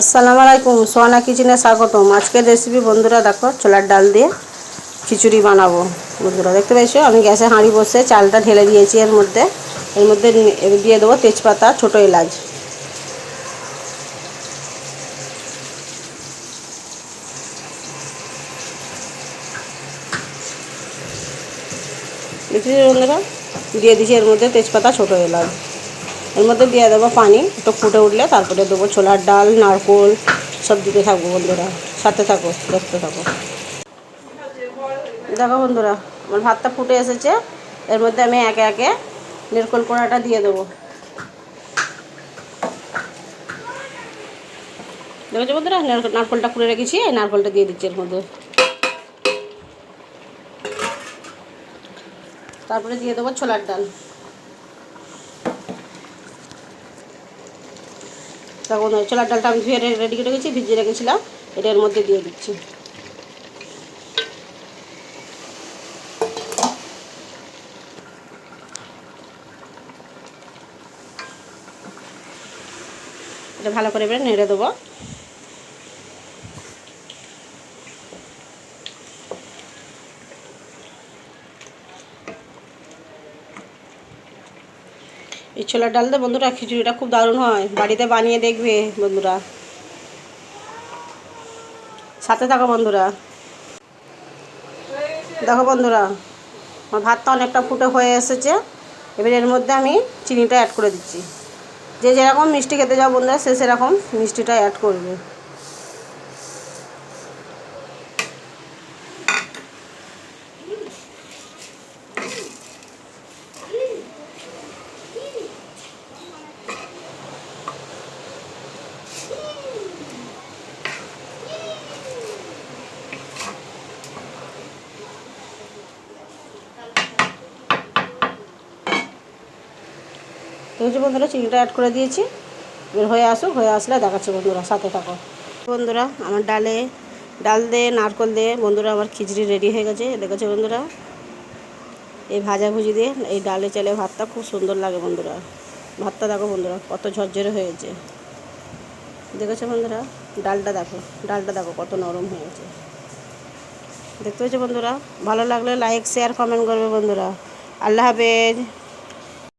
আসসালামু আলাইকুম সোহানা কিচেনে স্বাগতম। আজকের রেসিপি বন্ধুরা দেখো, ছোলার ডাল দিয়ে খিচুড়ি বানাবো। বন্ধুরা দেখতে পেয়েছ আমি গ্যাসে হাঁড়ি বসে চালটা ঢেলে দিয়েছি এর মধ্যে। এর মধ্যে দিয়ে দেবো তেজপাতা, ছোটো এলাচ। দেখছি বন্ধুরা? দিয়ে দিচ্ছি এর মধ্যে তেজপাতা, ছোটো এলাচ। এর মধ্যে দিয়ে দেবো পানি, একটু ফুটে উঠলে তারপরে দেবো ছোলার ডাল, নারকোল, সব দিতে থাকব বন্ধুরা, সাথে থাকো, দেখতে থাকো। দেখো বন্ধুরা, আমার ভাতটা ফুটে এসেছে, এর মধ্যে আমি একে একে নারকোল কোড়াটা দিয়ে দেবো। দেখেছ বন্ধুরা, নারকোল- নারকোলটা কুড়ে রেখেছি, এই নারকোলটা দিয়ে দিচ্ছি এর মধ্যে। তারপরে দিয়ে দেবো ছোলার ডাল। তখন ছোলার ডালটা আমি ধুয়ে রেডি করে রেখেছি, ভিজিয়ে রেখেছিলাম। এটার মধ্যে দিয়ে দিচ্ছি। এটা ভালো করে এবারে নেড়ে দেবো। এই ছোলার ডাল দিয়ে বন্ধুরা খিচুড়িটা খুব দারুণ হয়। বাড়িতে বানিয়ে দেখবে বন্ধুরা। সাথে থাকো বন্ধুরা। দেখো বন্ধুরা, আমার ভাতটা অনেকটা ফুটে হয়ে এসেছে। এবার এর মধ্যে আমি চিনিটা অ্যাড করে দিচ্ছি। যে যেরকম মিষ্টি খেতে যাও বন্ধুরা, সে সেরকম মিষ্টিটা অ্যাড করবে। দেখেছি বন্ধুরা, চিংড়িটা অ্যাড করে দিয়েছি। এবার হয়ে আসুক, হয়ে আসলে দেখাচ্ছে বন্ধুরা, সাথে থাকো বন্ধুরা, আমার ডালে, ডাল দিয়ে, নারকল দিয়ে বন্ধুরা আমার খিচড়ি রেডি হয়ে গেছে। দেখেছ বন্ধুরা? এই ভাজাভুজি দিয়ে এই ডালে চালে ভাতটা খুব সুন্দর লাগে বন্ধুরা। ভাতটা দেখো বন্ধুরা, কত ঝরঝরে হয়েছে। দেখেছ বন্ধুরা? ডালটা দেখো ডালটা দেখো কত নরম হয়েছে দেখতে পেয়েছ বন্ধুরা? ভালো লাগলে লাইক শেয়ার কমেন্ট করবে বন্ধুরা। আল্লাহ হাফেজ।